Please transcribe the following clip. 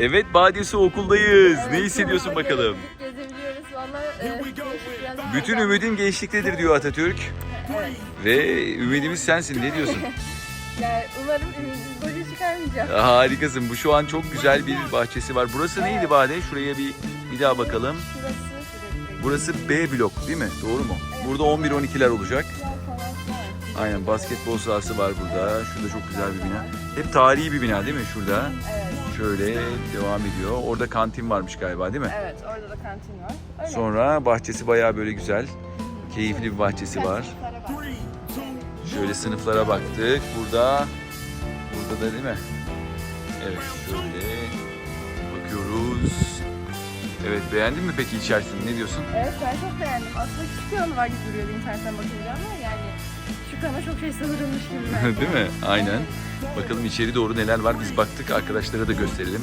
Evet Badesi okuldayız. Evet, ne hissediyorsun bakalım? Gezebiliyoruz valla. E, Bütün ümidin gençliktedir diyor Atatürk. Evet. Ve ümidimiz sensin. Ne diyorsun? Yani umarım ümidimiz boşa çıkarmayacağım. Harikasın. Bu şu an çok güzel bir bahçesi var. Burası neydi Bade? Şuraya bir bir daha bakalım. Şurası. Burası B blok değil mi? Doğru mu? Burada 11-12'ler olacak. Aynen basketbol sahası var burada. Şurada çok güzel bir bina. Hep tarihi bir bina değil mi şurada? Evet. Şöyle devam ediyor. Orada kantin varmış galiba değil mi? Evet orada da kantin var. Öyle. Sonra bahçesi bayağı böyle güzel. Keyifli bir bahçesi var. Şöyle sınıflara baktık. Burada burada da değil mi? Evet şöyle bakıyoruz. Evet beğendin mi peki içerisini? Ne diyorsun? Evet ben çok beğendim. Aslında küçük bir alanı var gibi duruyordu internetten bakınca ama yani şu kana çok şey sığdırılmış gibi. değil mi? Aynen. Bakalım içeri doğru neler var. Biz baktık arkadaşlara da gösterelim.